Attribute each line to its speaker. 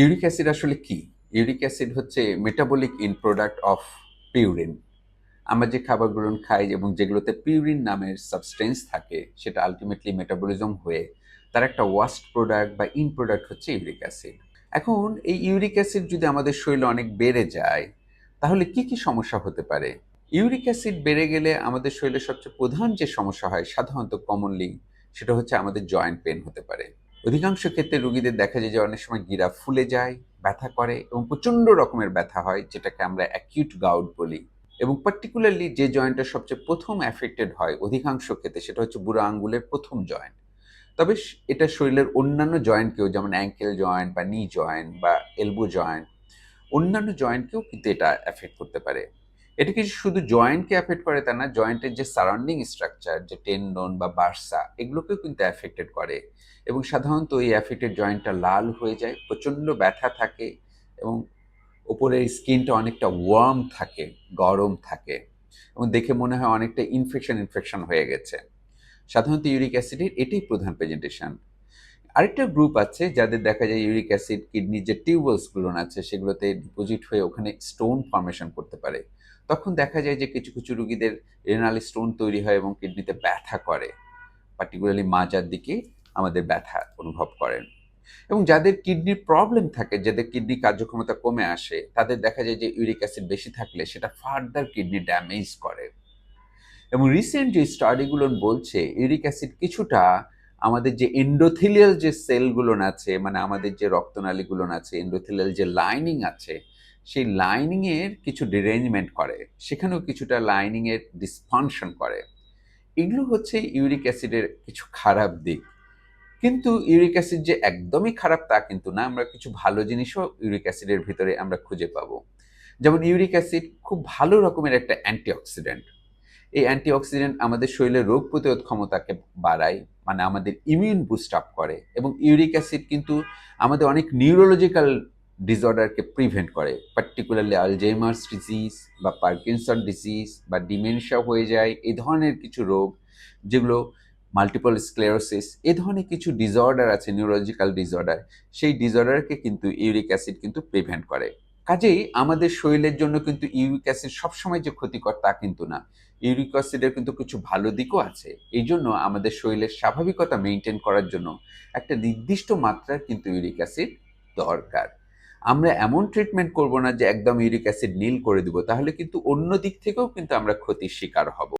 Speaker 1: Uric acid আসলে কি? Uric acid হচ্ছে metabolic in product of purine আমরা যে খাবারগুলো খাই এবং যেগুলোতে পিউরিন নামের সাবস্টেন্স থাকে, সেটা আলটিমেটলি মেটাবলিজম হয়ে তার একটা ওয়াস্ট প্রোডাক্ট বা ইন প্রোডাক্ট হচ্ছে ইউরিক অ্যাসিড। এখন এই ইউরিক অ্যাসিড যদি আমাদের শরীরে অনেক বেড়ে যায়, তাহলে কি কি সমস্যা হতে পারে? ইউরিক অ্যাসিড বেড়ে গেলে আমাদের শরীরে সবচেয়ে প্রধান যে সমস্যা হয়, সাধারণত কমনলি সেটা হচ্ছে আমাদের জয়েন্ট পেন হতে পারে। অধিকাংশ ক্ষেত্রে রুগীদের দেখা যায় যে অনেক সময় গিরা ফুলে যায়, ব্যথা করে এবং প্রচণ্ড রকমের ব্যথা হয়, যেটাকে আমরা অ্যাকিউট গাউট বলি। এবং পার্টিকুলারলি যে জয়েন্টটা সবচেয়ে প্রথম অ্যাফেক্টেড হয় অধিকাংশ ক্ষেত্রে সেটা হচ্ছে বুড়ো আঙ্গুলের প্রথম জয়েন্ট তবে এটা শরীরের অন্যান্য জয়েন্টকেও যেমন অ্যাঙ্কেল জয়েন্ট বা নি জয়েন্ট বা এলবো জয়েন্ট অন্যান্য জয়েন্টকেও কিন্তু এটা অ্যাফেক্ট করতে পারে। এটা কি শুধু জয়েন্টকে অ্যাফেক্ট করে তা না জয়েন্টের যে সারাউন্ডিং স্ট্রাকচার যে টেন্ডন বা বার্সা এগুলোকেও কিন্তু অ্যাফেক্টেড করে। এবং সাধারণত এই অ্যাফেক্টেড জয়েন্টটা লাল হয়ে যায়, প্রচণ্ড ব্যথা থাকে এবং ওপরের স্কিনটা অনেকটা ওয়ার্ম থাকে, গরম থাকে এবং দেখে মনে হয় অনেকটা ইনফেকশন ইনফেকশন হয়ে গেছে। সাধারণত ইউরিক অ্যাসিডের এটাই প্রধান প্রেজেন্টেশন আরেকটা গ্রুপ আছে যাদের দেখা যায় ইউরিক অ্যাসিড কিডনির যে টিউবওয়েলসগুলো আছে, সেগুলোতে ডিপোজিট হয়ে ওখানে স্টোন ফর্মেশন করতে পারে। তখন দেখা যায় যে কিছু কিছু রুগীদের রেনাল স্টোন তৈরি হয় এবং কিডনিতে ব্যথা করে। পার্টিকুলারলি মাজার দিকে আমাদের ব্যথা অনুভব করেন। এবং যাদের কিডনির প্রবলেম থাকে, যাদের কিডনি কার্যক্ষমতা কমে আসে, তাদের দেখা যায় যে ইউরিক অ্যাসিড বেশি থাকলে সেটা ফার্দার কিডনি ড্যামেজ করে। এবং রিসেন্ট যে স্টাডিগুলো বলছে ইউরিক অ্যাসিড কিছুটা আমাদের যে এন্ডোথিলিয়াল যে সেলগুলো আছে মানে আমাদের যে রক্তনালীগুলো আছে এন্ডোথিলিয়াল যে লাইনিং আছে সেই লাইনিংয়ের কিছু ডিরেঞ্জমেন্ট করে, সেখানেও কিছুটা লাইনিংয়ের ডিসফাংশন করে। এগুলো হচ্ছে ইউরিক অ্যাসিডের কিছু খারাপ দিক। কিন্তু ইউরিক অ্যাসিড যে একদমই খারাপ তা কিন্তু না, আমরা কিছু ভালো জিনিসও ইউরিক অ্যাসিডের ভিতরে আমরা খুঁজে পাবো। যেমন ইউরিক অ্যাসিড খুব ভালো রকমের একটা অ্যান্টিঅক্সিডেন্ট এই অ্যান্টিঅক্সিডেন্ট আমাদের শরীরের রোগ প্রতিরোধ ক্ষমতাকে বাড়ায় মানে আমাদের ইমিউন বুস্ট আপ করে। এবং ইউরিক অ্যাসিড কিন্তু আমাদের অনেক নিউরোলজিক্যাল ডিসঅর্ডারকে প্রিভেন্ট করে। পার্টিকুলারলি আলজেমার্স ডিজিজ বা পার্কিনসন ডিজিজ বা ডিমেনশিয়া হয়ে যায় এই ধরনের কিছু রোগ যেগুলো মাল্টিপল স্ক্লেরোসিস এ ধরনের কিছু ডিসঅর্ডার আছে নিউরোলজিক্যাল ডিসঅর্ডার সেই ডিসঅর্ডারকে কিন্তু ইউরিক অ্যাসিড কিন্তু প্রিভেন্ট করে। কাজেই আমাদের শরীরের জন্য কিন্তু ইউরিক অ্যাসিড সবসময় যে ক্ষতিকর তা কিন্তু না। ইউরিক অ্যাসিডের কিন্তু কিছু ভালো দিকও আছে। এই জন্য আমাদের শরীরের স্বাভাবিকতা মেনটেন করার জন্য একটা নির্দিষ্ট মাত্রার কিন্তু ইউরিক অ্যাসিড দরকার। আমরা এমন ট্রিটমেন্ট করব না যে একদম ইউরিক অ্যাসিড নীল করে দেবো, তাহলে কিন্তু অন্য দিক থেকেও কিন্তু আমরা ক্ষতির শিকার হব।